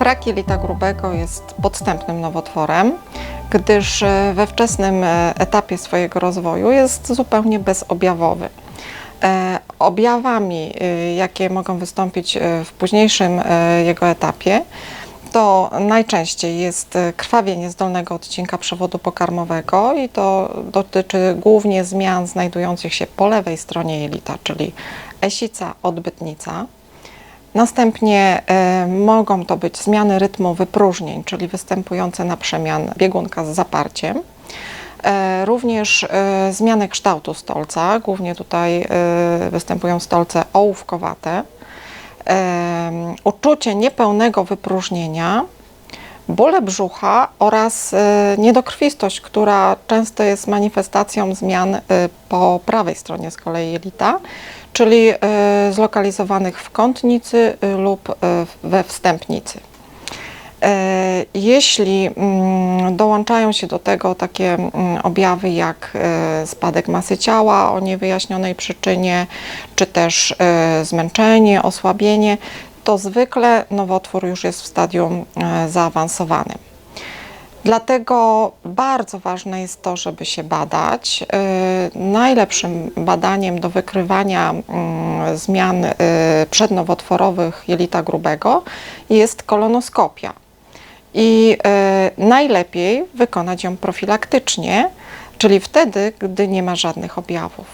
Rak jelita grubego jest podstępnym nowotworem, gdyż e, we wczesnym e, etapie swojego rozwoju jest zupełnie bezobjawowy. E, objawami, jakie mogą wystąpić w późniejszym jego etapie, to najczęściej jest e, krwawienie z dolnego odcinka przewodu pokarmowego i to dotyczy głównie zmian znajdujących się po lewej stronie jelita, czyli esica, odbytnica. Następnie e, mogą to być zmiany rytmu wypróżnień, czyli występujące na przemian biegunka z zaparciem. E, również zmiany kształtu stolca, głównie tutaj występują stolce ołówkowate. Uczucie niepełnego wypróżnienia, bóle brzucha oraz e, niedokrwistość, która często jest manifestacją zmian e, po prawej stronie z kolei jelita, czyli e, zlokalizowanych w kątnicy lub we wstępnicy. Jeśli mm, dołączają się do tego takie mm, objawy jak spadek masy ciała o niewyjaśnionej przyczynie, czy też zmęczenie, osłabienie, to zwykle nowotwór już jest w stadium e, zaawansowanym. Dlatego bardzo ważne jest to, żeby się badać. E, Najlepszym badaniem do wykrywania mm, zmian e, przednowotworowych jelita grubego jest kolonoskopia. I najlepiej wykonać ją profilaktycznie, czyli wtedy, gdy nie ma żadnych objawów.